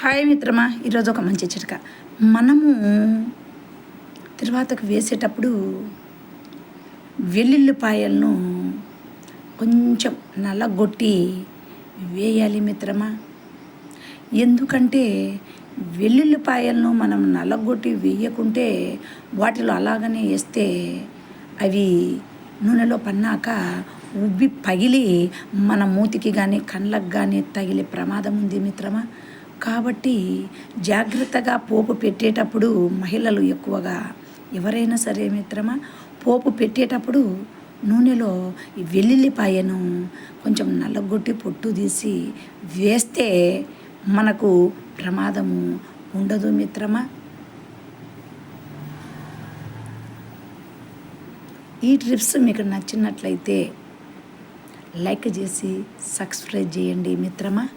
Hi మిత్రమా ఈరోజు ఒక మంచి చిట్క. మనము తిరువాతకు వేసేటప్పుడు వెల్లుల్లిపాయలను కొంచెం నల్లగొట్టి వేయాలి మిత్రమా. ఎందుకంటే వెల్లుల్లిపాయలను మనం నల్లగొట్టి వేయకుంటే వాటిలో అలాగనే వేస్తే అవి నూనెలో పన్నాక ఉబ్బి పగిలి మన మూతికి కానీ కళ్ళకు కానీ తగిలే ప్రమాదం ఉంది మిత్రమా. కాబట్టి జాగ్రత్తగా పోపు పెట్టేటప్పుడు మహిళలు ఎక్కువగా ఎవరైనా సరే మిత్రమా పోపు పెట్టేటప్పుడు నూనెలో వెల్లుల్లిపాయను కొంచెం నల్లగొట్టి పొట్టు తీసి వేస్తే మనకు ప్రమాదము ఉండదు మిత్రమా? ఈ ట్రిప్స్ మీకు నచ్చినట్లయితే లైక్ చేసి సబ్స్క్రైబ్ చేయండి మిత్రమా?